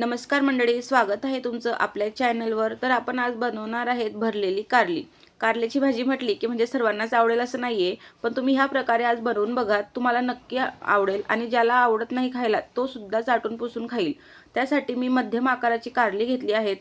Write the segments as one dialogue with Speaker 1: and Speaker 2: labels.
Speaker 1: नमस्कार मंडळी स्वागत आहे तुमचं आपल्या चॅनलवर. तर आपण आज बनवणार आहेत भरलेली कारली. कारल्याची भाजी म्हटली की म्हणजे सर्वांनाच आवडेल असं नाही आहे पण तुम्ही ह्या प्रकारे आज बनवून बघा. तुम्हाला नक्की आवडेल आणि ज्याला आवडत नाही खायला तो सुद्धा चाटून पुसून खाईल. त्यासाठी मी मध्यम आकाराची कारली घेतली आहेत.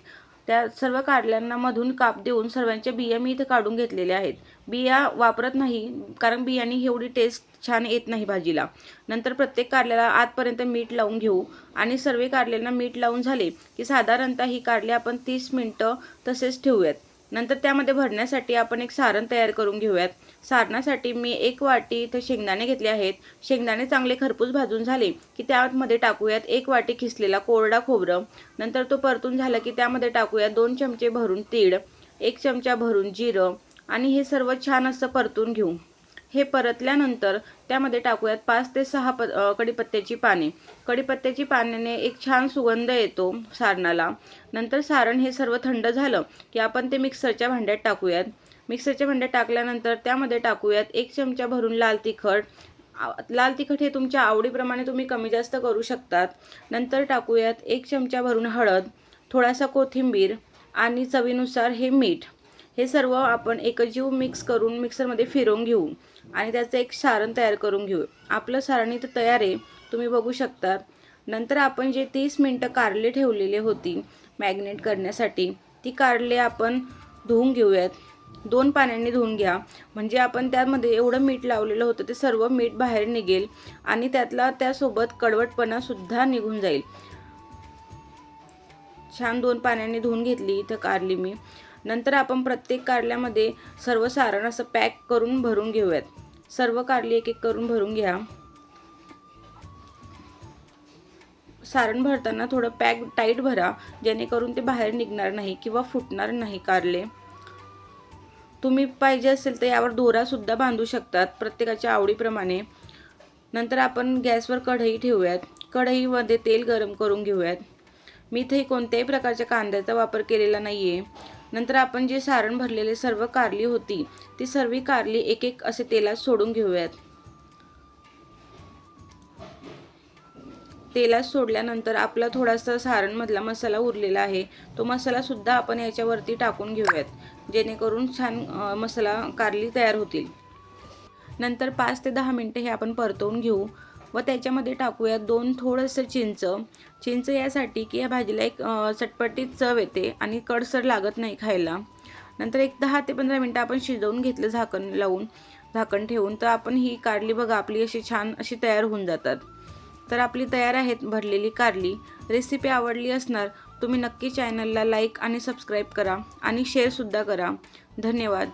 Speaker 1: त्या सर्व कारल्यांना मधून काप देऊन सर्वांच्या बिया मी इथे काढून घेतलेल्या आहेत. बिया वापरत नाही कारण बियाने एवढी टेस्ट छान येत नाही भाजीला. नंतर प्रत्येक कारल्याला आतपर्यंत मीठ लावून घेऊ. आणि सर्व कारल्यांना मीठ लावून झाले की साधारणतः ही कारले आपण तीस मिनटं तसेच ठेवूयात. नंतर त्यामध्ये भरण्यासाठी आपण एक सारण तयार करून घेऊयात. सारणासाठी मी एक वाटी इथं शेंगदाणे घेतले आहेत. शेंगदाणे चांगले खरपूस भाजून झाले की त्यामध्ये टाकूयात एक वाटी खिसलेला कोरडा खोबरं. नंतर तो परतून झाला की त्यामध्ये टाकूयात दोन चमचे भरून तीळ एक चमचा भरून जिरं आणि हे सर्व छान असं परतून घेऊ. हे परतल्यानंतर त्यामध्ये टाकूयात पाच ते सहा प कडीपत्त्याची पाने. कडीपत्त्याची पाण्याने एक छान सुगंध येतो सारणाला. नंतर सारण हे सर्व थंड झालं की आपण ते मिक्सरच्या भांड्यात टाकूयात. मिक्सरच्या भांड्यात टाकल्यानंतर त्यामध्ये टाकूयात एक चमचा भरून लाल तिखट. लाल तिखट हे तुमच्या आवडीप्रमाणे तुम्ही कमी जास्त करू शकतात. नंतर टाकूयात एक चमचा भरून हळद थोडासा कोथिंबीर आणि चवीनुसार हे मीठ. हे सर्व आपण एकजीव मिक्स करून मिक्सरमध्ये फिरवून घेऊ. आणि त्याचं एक सारण तयार करून घेऊ. आपलं सारण इथं तयार आहे. तुम्ही बघू शकता. नंतर आपण जे तीस मिनटं कारले ठेवलेले होती मॅग्नेट करण्यासाठी ती कारले आपण धुवून घेऊयात. दोन पाण्याने धुवून घ्या. म्हणजे आपण त्यामध्ये एवढं मीठ लावलेलं होतं ते सर्व मीठ बाहेर निघेल आणि त्यातला त्यासोबत कडवटपणासुद्धा निघून जाईल. छान दोन पाण्याने धुवून घेतली इथं कारली मी. नंतर आपण प्रत्येक कारल्यामध्ये सर्व सारण असं पॅक करून भरून घेऊयात. सर्व कारली एक एक करून भरून घ्या. सारण भरताना थोडं पॅक टाईट भरा जेणेकरून ते बाहेर निघणार नाही किंवा फुटणार नाही कारले. तुम्ही पाहिजे असेल तर यावर दोरासुद्धा बांधू शकतात प्रत्येकाच्या आवडीप्रमाणे. नंतर आपण गॅसवर कढई ठेवूयात. कढईमध्ये तेल गरम करून घेऊयात. मी इथे कोणत्याही प्रकारच्या कांद्याचा वापर केलेला नाही आहे नंतर आपण जे सारण भरलेले सर्व कारली होती ती सर्व कारली एक एक असे तेलात सोडून घेऊयात. तेलात सोडल्यानंतर आपला थोडासा सारणमधला मसाला उरलेला आहे. तो मसाला सुद्धा आपण याच्यावरती टाकून घेऊयात जेणेकरून छान मसाला कारली तयार होतील. नंतर पाच ते दहा मिनटं हे आपण परतवून घेऊ. व त्याच्यामध्ये टाकूयात दोन थोडंसं चिंच. चिंच यासाठी की या भाजीला एक चटपटीत चव येते आणि कडसर लागत नाही खायला. नंतर एक दहा ते पंधरा मिनटं आपण शिजवून घेतलं झाकण लावून झाकण ठेवून तर आपण ही कारली बघा आपली अशी छान अशी तयार होऊन जातात. तर आपली तयार आहेत भरलेली कारली. रेसिपी आवडली असणार तुम्ही नक्की चॅनलला लाईक आणि सबस्क्राईब करा आणि शेअरसुद्धा करा. धन्यवाद.